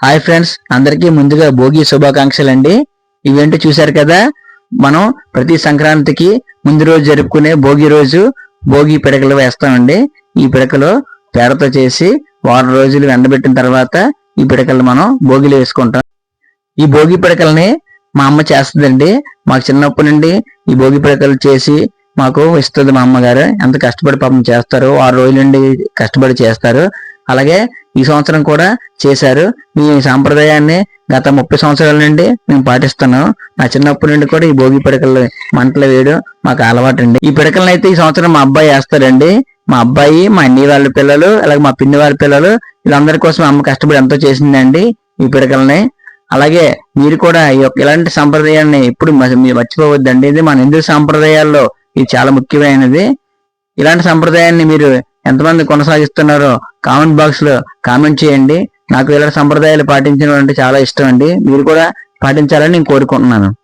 Hi friends అందరికీ ముందుగా భోగి శుభాకాంక్షలు అండి ఈవెంట్ చూశారు కదా మనం ప్రతి సంక్రాంతికి ముందు రోజు జరుపుకునే భోగి రోజు భోగి పిడకలు వేస్తామండి. ఈ పిడకలు పేడతో చేసి వారం రోజులు ఎండబెట్టిన తర్వాత ఈ పిడకలు మనం భోగిలో వేసుకుంటాం. ఈ భోగి పిడకల్ని మా అమ్మ చేస్తుందండి. మాకు చిన్నప్పటి నుండి ఈ భోగి పిడకలు చేసి మాకు ఇస్తుంది మా అమ్మగారు. ఎంత కష్టపడి పాపం చేస్తారు ఆరు రోజుల నుండి కష్టపడి చేస్తారు. అలాగే ఈ సంవత్సరం కూడా చేశారు. ఈ సాంప్రదాయాన్ని గత ముప్పై సంవత్సరాల నుండి మేము పాటిస్తున్నాం. నా చిన్నప్పటి నుండి కూడా ఈ భోగి పిడకలు మంటలు వేయడం మాకు అలవాటు అండి ఈ పిడకలను అయితే ఈ సంవత్సరం మా అబ్బాయి వేస్తారండి. మా అబ్బాయి మా అన్ని వాళ్ళ పిల్లలు అలాగే మా పిన్ని వాళ్ళ పిల్లలు వీళ్ళందరి కోసం అమ్మ కష్టపడి ఎంతో చేసిందండి ఈ పిడకల్ని. అలాగే మీరు కూడా ఈ యొక్క ఇలాంటి సాంప్రదాయాన్ని ఎప్పుడు మ- మీరు మర్చిపోవద్దండి. ఇది మన హిందూ సాంప్రదాయాల్లో ఇది చాలా ముఖ్యమైనది. ఇలాంటి సంప్రదాయాన్ని మీరు ఎంతమంది కొనసాగిస్తున్నారో కామెంట్ బాక్స్లో కామెంట్ చేయండి. నాకు ఇలాంటి సంప్రదాయాలు పాటించడం అంటే చాలా ఇష్టం అండి. మీరు కూడా పాటించాలని నేను కోరుకుంటున్నాను.